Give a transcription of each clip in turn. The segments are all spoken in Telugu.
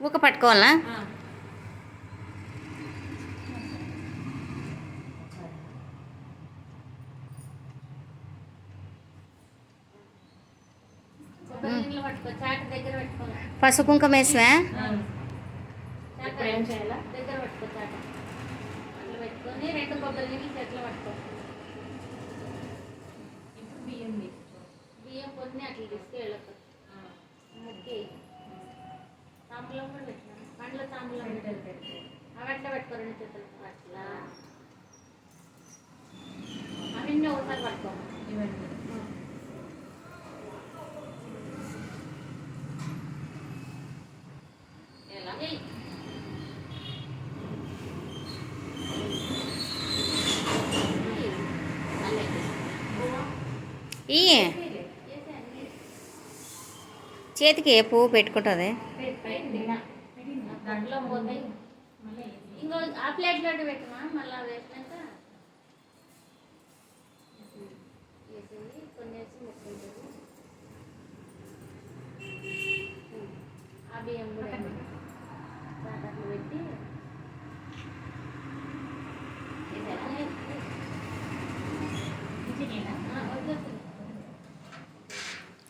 ఊక పట్టుకోవాలా? నీళ్ళు పట్టుకో చాట దగ్గర పెట్టుకోవాలి పసుపు కుంకుమ వేసివా ఇప్పుడు ఏం చేయాలా? దగ్గర పట్టుకో చాట. అట్లా పెట్టుకొని రెండు కొబ్బరి నీళ్ళు చెట్లు పట్టుకో. ఇప్పుడు బియ్యం బియ్యం కొన్ని అట్లా తీసుకెళ్ళకు ముక్కి తాంబూలం కూడా పెట్టినా పండ్ల తాంబూలం అవి అట్లా పెట్టుకో రెండు చేతులు అట్లా అవన్నీ ఒకసారి పట్టుకో ఎలా ఏయ్. అల్లే. ఈ చేతికి ఏ ఆ, పెట్టుకుంటుంది?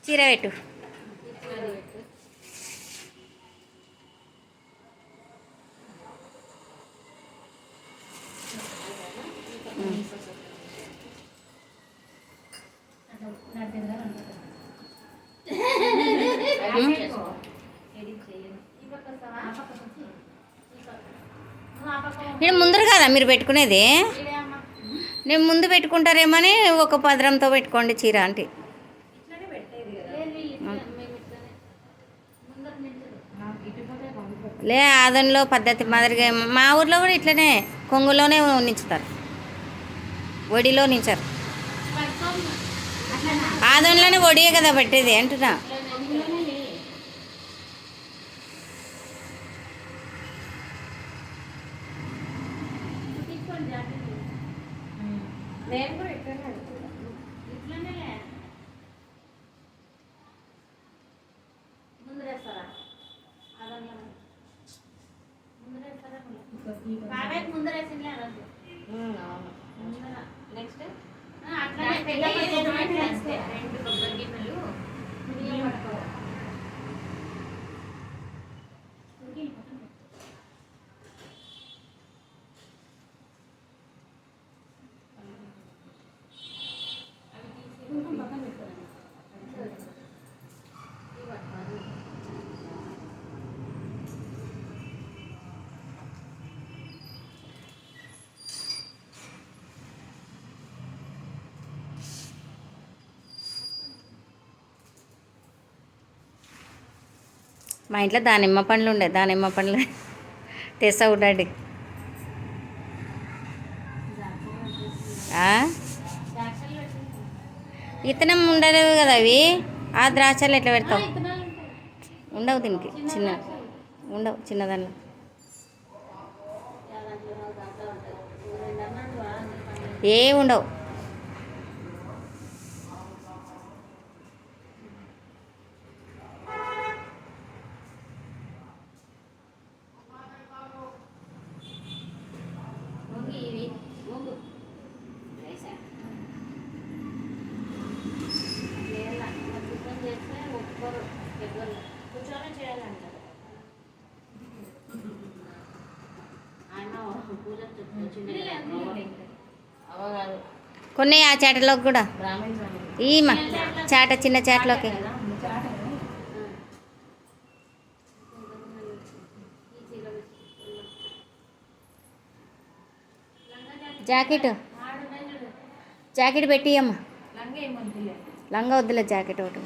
చీర పెట్టు. నేను ముందర కదా మీరు పెట్టుకునేది? నేను ముందు పెట్టుకుంటారేమని ఒక పదరంతో పెట్టుకోండి చీర అంటే లే ఆదంలో పద్ధతి మాదిరిగా మా ఊర్లో కూడా ఇట్లనే కొంగులోనే ఉంచుతారు. ఒడిలో నించారు ఆదంలోనే ఒడియే కదా పెట్టేది అంటున్నా. నేను కూడా ముందరేస్తారా ముందరేస్తారా నెక్స్ట్? రెండు కొబ్బరి గిన్నెలు బియ్యం పట్టుకోవాలి మా ఇంట్లో దానిమ్మ పండ్లు ఉండే దానిమ్మ పండ్లు. తెస్తా ఉండండి ఇతనం ఉండలేవు కదా అవి? ఆ ద్రాక్షలు ఎట్లా పెడతావు? ఉండవు దీనికి చిన్న ఉండవు చిన్నదానిలో ఏ ఉండవు. కొన్ని ఆ చాటలోకి కూడా? ఈ మా చాట చిన్న చాటలోకి. జాకెట్? జాకెట్ పెట్టి అమ్మ లంగా వద్దులే జాకెట్ ఒకటి.